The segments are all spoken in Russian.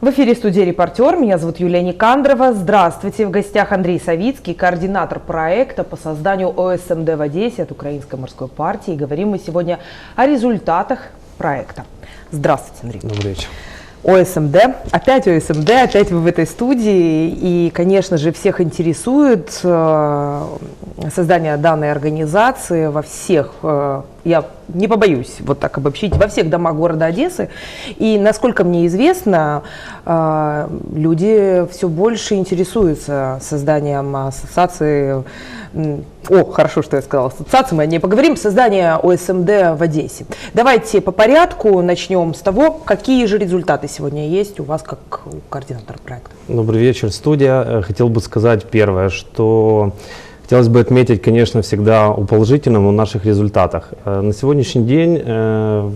В эфире студия «Репортер». Меня зовут Юлия Никандрова. Здравствуйте. В гостях Андрей Савицкий, координатор проекта по созданию ОСМД в Одессе от Украинской морской партии. Говорим мы сегодня о результатах проекта. Здравствуйте, Андрей. Добрый вечер. ОСМД, опять ОСМД, опять вы в этой студии, и, конечно же, всех интересует э, создание данной организации во всех, э, я не побоюсь вот так обобщить, во всех домах города Одессы, и, насколько мне известно, э, люди все больше интересуются созданием ассоциации, о, хорошо, что я сказала, ассоциации, мы о ней поговорим, создание ОСМД в Одессе. Давайте по порядку начнем с того, какие же результаты сегодня есть у вас как у координатора проекта. Добрый вечер, студия. Э, Хотел бы сказать первое, что хотелось бы отметить, конечно, всегда о положительном, о наших результатах. Э, На сегодняшний день э,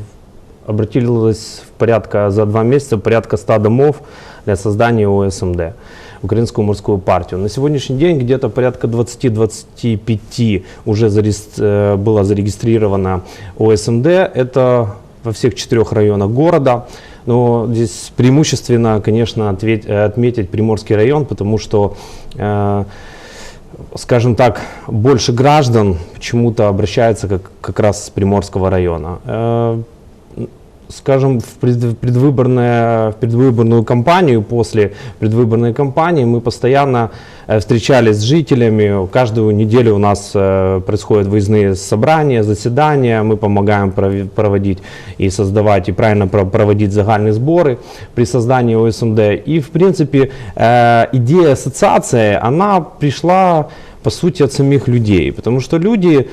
обратилось в порядка за два месяца порядка 100 домов для создания ОСМД. Украинскую морскую партию. На сегодняшний день где-то порядка 20-25 уже зарес- э, было зарегистрировано ОСМД. Это во всех четырех районах города. Но здесь преимущественно, конечно, ответь- э, отметить Приморский район, потому что э, скажем так, больше граждан почему-то обращаются как, как раз с Приморского района. Скажем, в пред- предвыборное, в предвыборную кампанию, после предвыборной кампании мы постоянно э, встречались с жителями. Каждую неделю у нас э, происходят выездные собрания, заседания. Мы помогаем проводить и создавать, и правильно про- проводить загальные сборы при создании ОСМД. И, в принципе, э, идея ассоциации, она пришла по сути, от самих людей. Потому что люди,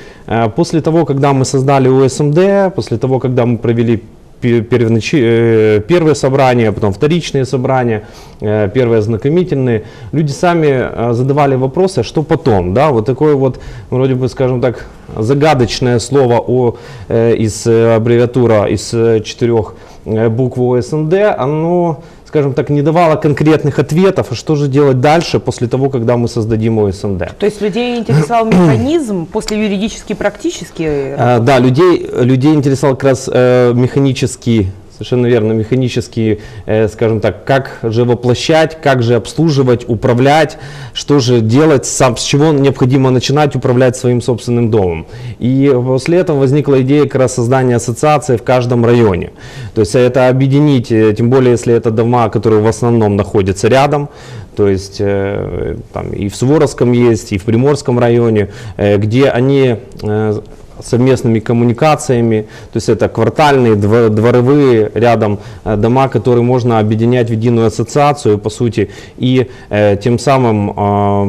после того, когда мы создали ОСМД, после того, когда мы провели первое собрание, потом вторичные собрания, э, первые ознакомительные, люди сами э, задавали вопросы, а что потом, да, вот такое вот, вроде бы, скажем так, загадочное слово о, э, из э, аббревиатура из э, четырех э, букв ОСМД, оно скажем так, не давало конкретных ответов, а что же делать дальше после того, когда мы создадим ОСМД. То есть людей интересовал механизм после юридически практически? Э, Да, людей, людей интересовал как раз э, механический, совершенно верно, механический, э, скажем так, как же воплощать, как же обслуживать, управлять, что же делать, сам, с чего необходимо начинать управлять своим собственным домом. И после этого возникла идея как раз создания ассоциации в каждом районе. То есть это объединить, э, тем более если это дома, которые в основном находятся рядом, то есть э, там и в Суворовском есть, и в Приморском районе, э, где они э, совместными коммуникациями, то есть это квартальные, дво- дворовые рядом э, дома, которые можно объединять в единую ассоциацию, по сути, и э, тем самым,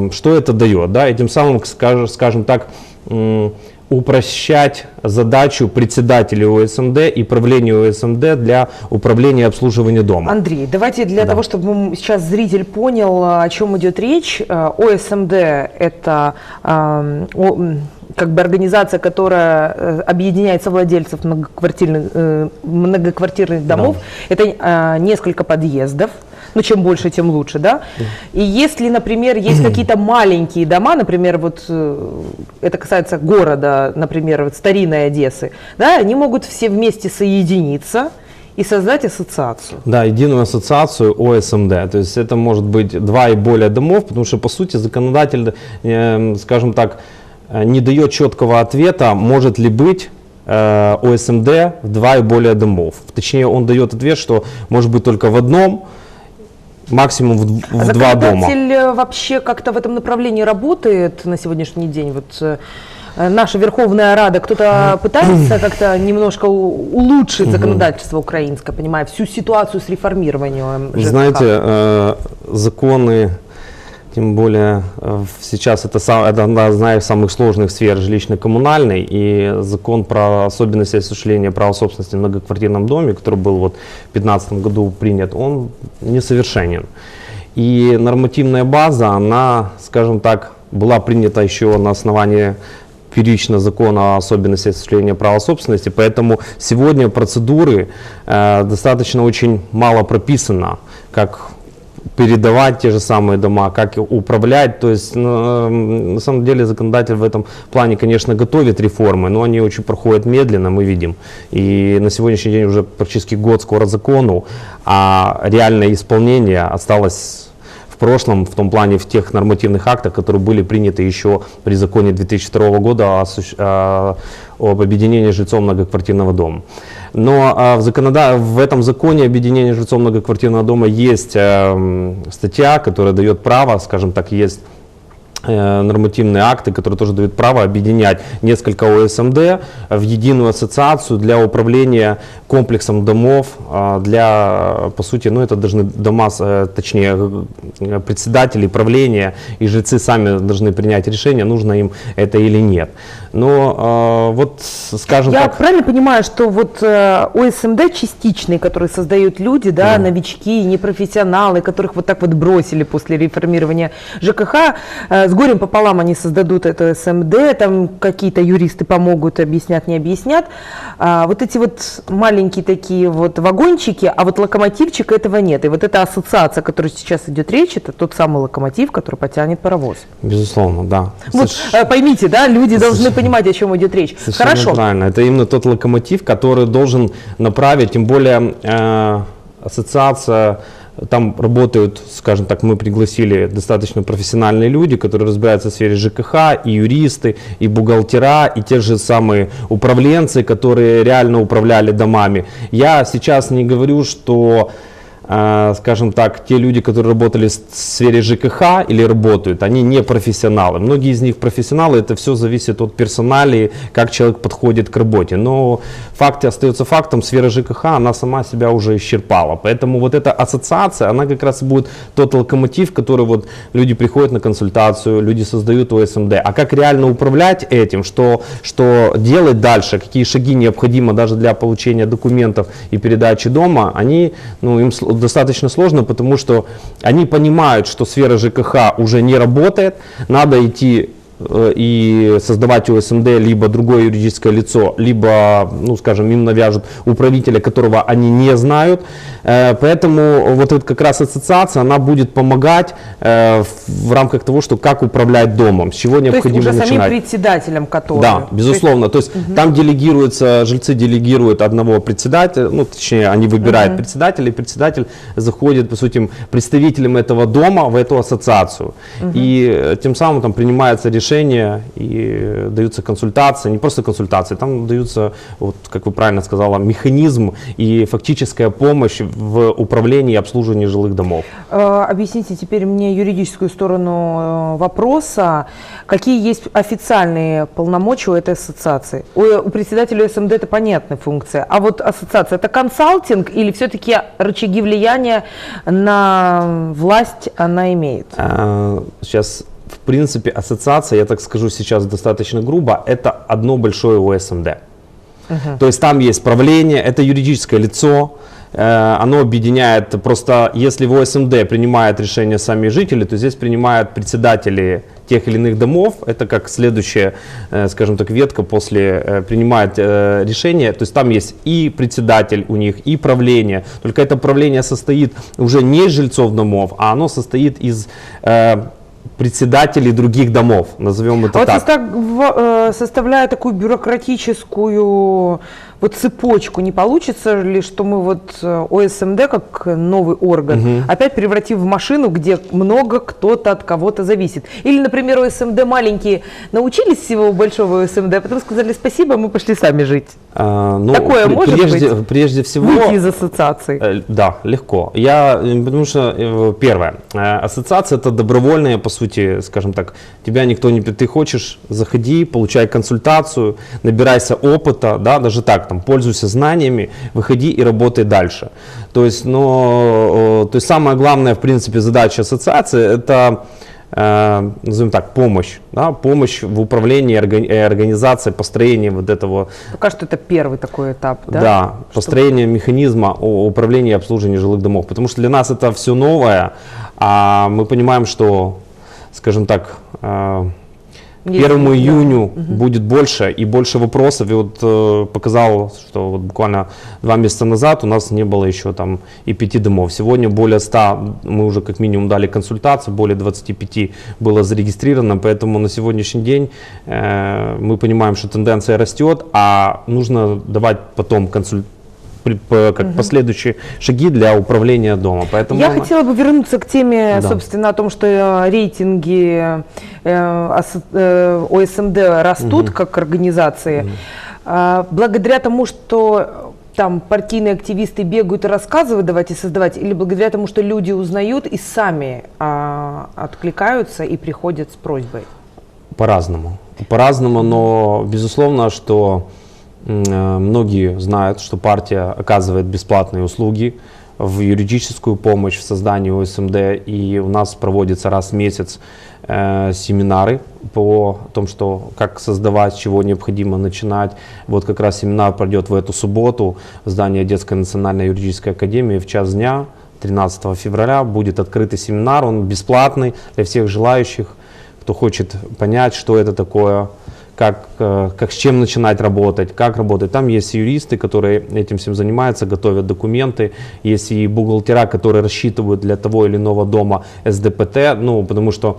э, что это дает, да, и тем самым, скажем, скажем так, упрощать задачу председателя ОСМД и правления ОСМД для управления и обслуживания дома. Андрей, давайте для Да. того, чтобы сейчас зритель понял, о чем идет речь, э, ОСМД – это как бы организация, которая э, объединяет совладельцев многоквартирных, э, многоквартирных домов. Это э, несколько подъездов. Ну, чем больше, тем лучше, да? И если, например, есть какие-то маленькие дома, например, вот это касается города, например, вот старинной Одессы, да, они могут все вместе соединиться и создать ассоциацию. Да, единую ассоциацию ОСМД. То есть это может быть два и более домов, потому что по сути законодатель, э, скажем так, не дает четкого ответа, может ли быть э, ОСМД в два и более домов. Точнее, он дает ответ, что может быть только в одном, максимум в, д- А в два дома. законодатель э, вообще как-то в этом направлении работает на сегодняшний день? Вот э, э, наша Верховная Рада, кто-то пытается как-то немножко улучшить законодательство украинское, понимая всю ситуацию с реформированием ЖКХ? Знаете, э, законы, тем более э, сейчас это одна из самых сложных сфер жилищно-коммунальной, и закон про особенности осуществления права собственности в многоквартирном доме, который был вот в 2015 году принят, он несовершенен. И нормативная база, она, скажем так, была принята еще на основании первично закона о особенности осуществления права собственности, поэтому сегодня процедуры э, достаточно очень мало прописано, как передавать те же самые дома, как управлять. То есть на, на самом деле законодатель в этом плане, конечно, готовит реформы, но они очень проходят медленно, мы видим. И на сегодняшний день уже практически год скоро закону, а реальное исполнение осталось в прошлом, в том плане, в тех нормативных актах, которые были приняты еще при законе 2002 года о, о, об объединении жильцов многоквартирного дома. Но а, в, законода... в этом законе объединения жильцов многоквартирного дома есть э, статья, которая дает право, скажем так, есть нормативные акты, которые тоже дают право объединять несколько ОСМД в единую ассоциацию для управления комплексом домов, а, для, по сути, ну это должны дома, э, точнее, э, председатели правления и жильцы сами должны принять решение, нужно им это или нет. Но вот, скажем Я так... правильно понимаю, что вот ОСМД частичные, которые создают люди, да, mm. новички, непрофессионалы, которых вот так вот бросили после реформирования ЖКХ, с горем пополам они создадут это СМД, там какие-то юристы помогут, объяснят, не объяснят. А, вот эти вот маленькие такие вот вагончики, а вот локомотивчика этого нет. И вот эта ассоциация, о которой сейчас идет речь, это тот самый локомотив, который потянет паровоз. Безусловно, да. Вот Соверш... поймите, да, люди Соверш... должны понимать, о чем идет речь. Совершенно Хорошо. правильно. Это именно тот локомотив, который должен направить, тем более э, ассоциация там работают, скажем так, мы пригласили достаточно профессиональные люди, которые разбираются в сфере ЖКХ, и юристы, и бухгалтера, и те же самые управленцы, которые реально управляли домами. Я сейчас не говорю, что скажем так, те люди, которые работали в сфере ЖКХ или работают, они не профессионалы. Многие из них профессионалы, это все зависит от персонали, как человек подходит к работе. Но факт остается фактом, сфера ЖКХ, она сама себя уже исчерпала. Поэтому вот эта ассоциация, она как раз будет тот локомотив, который вот люди приходят на консультацию, люди создают ОСМД. А как реально управлять этим, что, что делать дальше, какие шаги необходимо даже для получения документов и передачи дома, они, ну, им достаточно сложно, потому что они понимают, что сфера ЖКХ уже не работает, надо идти и создавать ОСМД либо другое юридическое лицо, либо, ну, скажем, им навяжут управителя, которого они не знают. Э, поэтому вот эта как раз ассоциация, она будет помогать э, в рамках того, что как управлять домом, с чего необходимо То есть уже начинать. самим председателем, который... Да, безусловно. То есть, То есть угу. там делегируется, жильцы делегируют одного председателя, ну, точнее, они выбирают угу. председателя, и председатель заходит, по сути, представителем этого дома в эту ассоциацию. Угу. И тем самым там принимается решение решения и даются консультации, не просто консультации, там даются, вот, как вы правильно сказала, механизм и фактическая помощь в управлении и обслуживании жилых домов. Э, объясните теперь мне юридическую сторону э, вопроса. Какие есть официальные полномочия у этой ассоциации? У, у председателя СМД это понятная функция, а вот ассоциация это консалтинг или все-таки рычаги влияния на власть она имеет? А, сейчас в принципе, ассоциация, я так скажу сейчас достаточно грубо, это одно большое ОСМД. Uh-huh. То есть там есть правление, это юридическое лицо, э, оно объединяет, просто если в ОСМД принимают решения сами жители, то здесь принимают председатели тех или иных домов, это как следующая, э, скажем так, ветка после э, принимает решение, то есть там есть и председатель у них, и правление, только это правление состоит уже не из жильцов домов, а оно состоит из председателей других домов, назовем это а так. Вот э, составляя такую бюрократическую вот цепочку, не получится ли, что мы вот э, ОСМД как новый орган угу. опять превратим в машину, где много кто-то от кого-то зависит? Или, например, ОСМД маленькие научились всего большого ОСМД, а потом сказали спасибо, мы пошли сами жить? А, ну, Такое при, может прежде, быть? Прежде всего... Выйти из ассоциации. Э, да, легко. Я, э, потому что, э, первое, ассоциация это добровольная, по сути, скажем так, тебя никто не... Ты хочешь, заходи, получай консультацию, набирайся опыта, да, даже так, там, пользуйся знаниями, выходи и работай дальше. То есть, но, то есть самая главная, в принципе, задача ассоциации это э, назовем так, помощь, да, помощь в управлении органи- организацией, построении вот этого. Пока что это первый такой этап, да? Да, построение механизма управления и обслуживания жилых домов, потому что для нас это все новое, а мы понимаем, что, скажем так, э, К Есть, 1 да. июню будет больше и больше вопросов. И вот э, показал, что вот буквально два месяца назад у нас не было еще там и пяти домов. Сегодня более 100, мы уже как минимум дали консультацию, более 25 было зарегистрировано, поэтому на сегодняшний день э, мы понимаем, что тенденция растет, а нужно давать потом консультацию как последующие шаги для управления домом. Поэтому Я хотела бы вернуться к теме, Да. собственно, о том, что э, рейтинги э, э, ОСМД растут как организации. А, Благодаря тому, что там партийные активисты бегают и рассказывают, давайте создавать, или благодаря тому, что люди узнают и сами а, откликаются и приходят с просьбой? По-разному. По-разному, но безусловно, что многие знают, что партия оказывает бесплатные услуги в юридическую помощь в создании ОСМД, и у нас проводится раз в месяц э, семинары по том, что как создавать, чего необходимо начинать. Вот как раз семинар пройдет в эту субботу в здании Детской национальной юридической академии в час дня. 13 февраля будет открытый семинар, он бесплатный для всех желающих кто хочет понять, что это такое, как, э, как с чем начинать работать, как работать. Там есть юристы, которые этим всем занимаются, готовят документы, есть и бухгалтера, которые рассчитывают для того или иного дома СДПТ, ну, потому что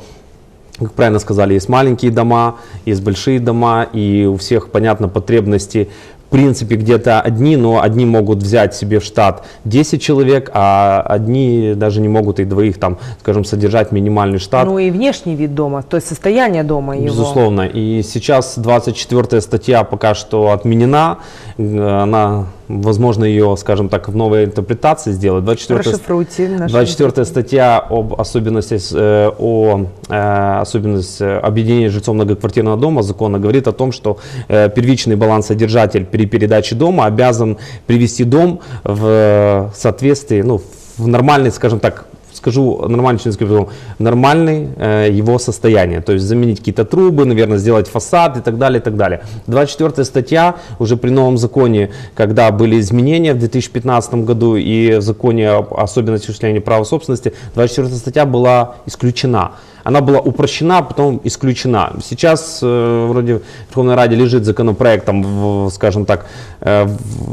как правильно сказали, есть маленькие дома, есть большие дома, и у всех, понятно, потребности принципе где-то одни, но одни могут взять себе в штат 10 человек, а одни даже не могут и двоих там, скажем, содержать минимальный штат. Ну и внешний вид дома, то есть состояние дома его. Безусловно. И сейчас 24 статья пока что отменена. Э, Она, возможно, ее, скажем так, в новой интерпретации сделать. 24 Расшифруйте. наши 24 статья об особенностях, э, о э, особенности объединения жильцов многоквартирного дома закона говорит о том, что э, первичный балансодержатель при передаче дома обязан привести дом в э, соответствии, ну, в нормальный, скажем так, скажу нормальный, не скажу, нормальный его состояние. То есть заменить какие-то трубы, наверное, сделать фасад и так далее, и так далее. 24 статья уже при новом законе, когда были изменения в 2015 году и в законе об особенности осуществления права собственности, 24 статья была исключена. Она была упрощена, а потом исключена. Сейчас э, вроде в Верховной Раде лежит законопроект, там, в- скажем так, э,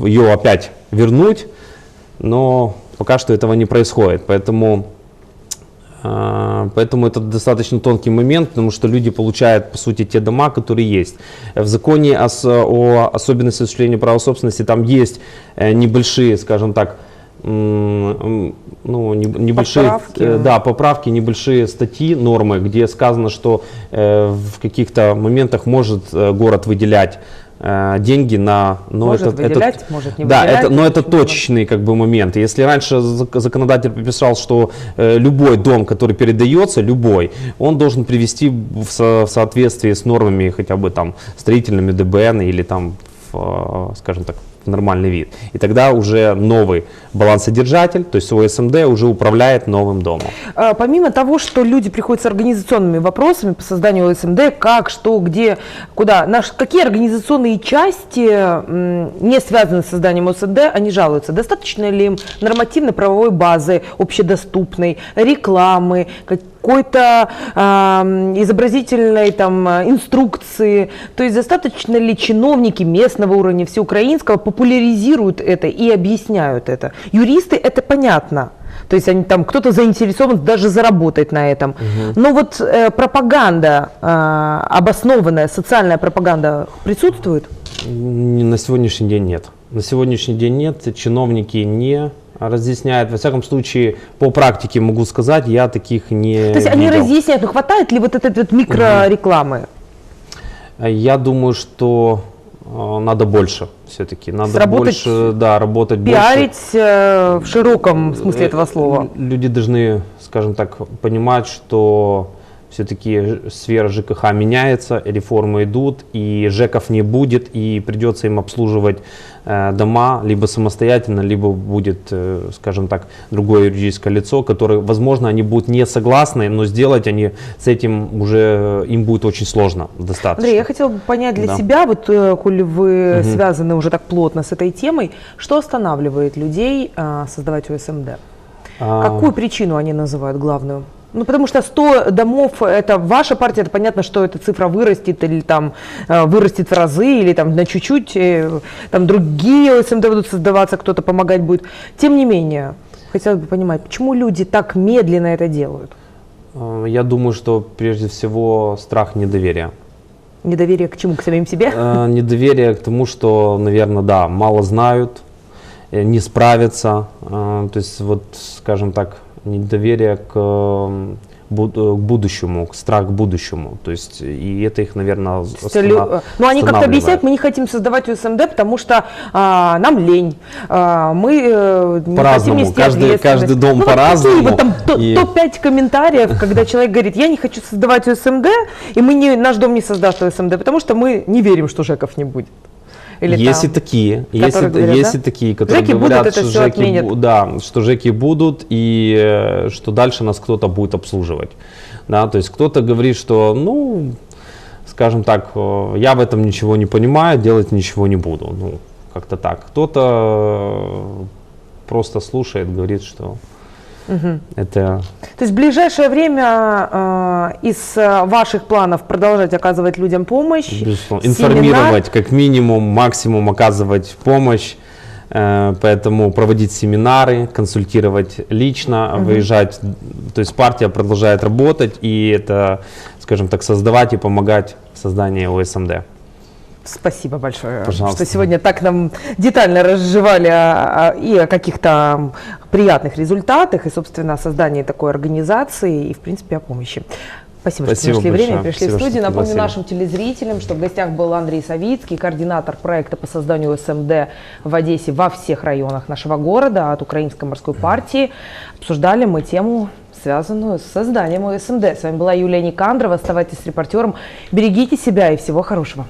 ее опять вернуть, но пока что этого не происходит. Поэтому, поэтому это достаточно тонкий момент, потому что люди получают, по сути, те дома, которые есть. В законе о, о особенности осуществления права собственности там есть э, небольшие, скажем так, ну, не- небольшие, Поправки. э, да, поправки, небольшие статьи, нормы, где сказано, что э, в каких-то моментах может город выделять деньги на... но Может это, это- выделять, может не да, выделять, это, но это точечный как бы момент. Если раньше зак- законодатель прописал, что э, любой дом, который передается, любой, он должен привести в, со- в соответствии с нормами хотя бы там строительными ДБН или там, в, э, скажем так, в нормальный вид. И тогда уже новый балансодержатель, то есть ОСМД уже управляет новым домом. А, Помимо того, что люди приходят с организационными вопросами по созданию ОСМД, как, что, где, куда, наш, какие организационные части, не связанные с созданием ОСМД, они жалуются? Достаточно ли им нормативно-правовой базы, общедоступной, рекламы, какой-то м, изобразительной там инструкции? То есть достаточно ли чиновники местного уровня, всеукраинского популяризируют это и объясняют это? Юристы это понятно. То есть они там кто-то заинтересован даже заработать на этом. Но вот э, пропаганда, э, обоснованная социальная пропаганда присутствует? На сегодняшний день нет. На сегодняшний день нет, чиновники не разъясняют. Во всяком случае, по практике могу сказать, я таких не То есть они видел. разъясняют, но хватает ли вот этой вот микрорекламы? Я думаю, что э, надо больше все-таки. Надо Сработать, больше, да, работать больше. Пиарить э, в широком смысле этого слова. Э, Люди должны, скажем так, понимать, что все-таки сфера ЖКХ меняется, реформы идут, и ЖЭКов не будет, и придется им обслуживать э, дома либо самостоятельно, либо будет, э, скажем так, другое юридическое лицо, которое, возможно, они будут не согласны, но сделать они с этим уже им будет очень сложно достаточно. Андрей, я хотела бы понять для Да. себя, вот э, коли вы Мгм. связаны уже так плотно с этой темой, что останавливает людей э, создавать ОСМД? А, Какую причину они называют главную? Ну, потому что 100 домов – это ваша партия, это понятно, что эта цифра вырастет или там э, вырастет в разы, или там на чуть-чуть, э, там другие ОСМД будут создаваться, кто-то помогать будет. Тем не менее, хотелось бы понимать, почему люди так медленно это делают? Э, Я думаю, что прежде всего страх недоверия. Недоверие к чему? К самим себе? Э, Недоверие к тому, что, наверное, да, мало знают, не справятся. Э, То есть, вот, скажем так, недоверие к, м, буд- э, к будущему, к страх к будущему. То есть, и это их, наверное, лю- Ну, они как-то объясняют, мы не хотим создавать УСМД, потому что а, нам лень, а, мы э, не По-разному. хотим нести Каждый- каждый дом Ну, по-разному. вот там И- топ-5 комментариев, когда человек говорит, я не хочу создавать УСМД, и мы не, наш дом не создаст УСМД, потому что мы не верим, что ЖЭКов не будет. Или есть там. и такие, есть, и- говорят, есть да? такие, которые Жеки будут, говорят, это что всё жеки, отменят. да, что жеки будут и э, что дальше нас кто-то будет обслуживать. Да, то есть кто-то говорит, что, ну, скажем так, э, я в этом ничего не понимаю, делать ничего не буду. Ну, как-то так. Кто-то э, просто слушает, говорит, что это То есть в ближайшее время э, из э, ваших планов продолжать оказывать людям помощь, Безусловно. семинар. Информировать, как минимум, максимум оказывать помощь. э, Поэтому проводить семинары, консультировать лично, выезжать. То есть партия продолжает работать, и это, скажем так, создавать и помогать в создании ОСМД. Спасибо большое, Пожалуйста. что сегодня так нам детально разжевали и о каких-то приятных результатах, и, собственно, о создании такой организации, и, в принципе, о помощи. Спасибо, Спасибо что нашли большое. время, пришли Спасибо, в студию. Напомню нашим телезрителям, что в гостях был Андрей Савицкий, координатор проекта по созданию СМД в Одессе во всех районах нашего города от Украинской морской партии. Обсуждали мы тему связанную с созданием ОСМД. С вами была Юлия Никандрова. Оставайтесь с репортером. Берегите себя и всего хорошего.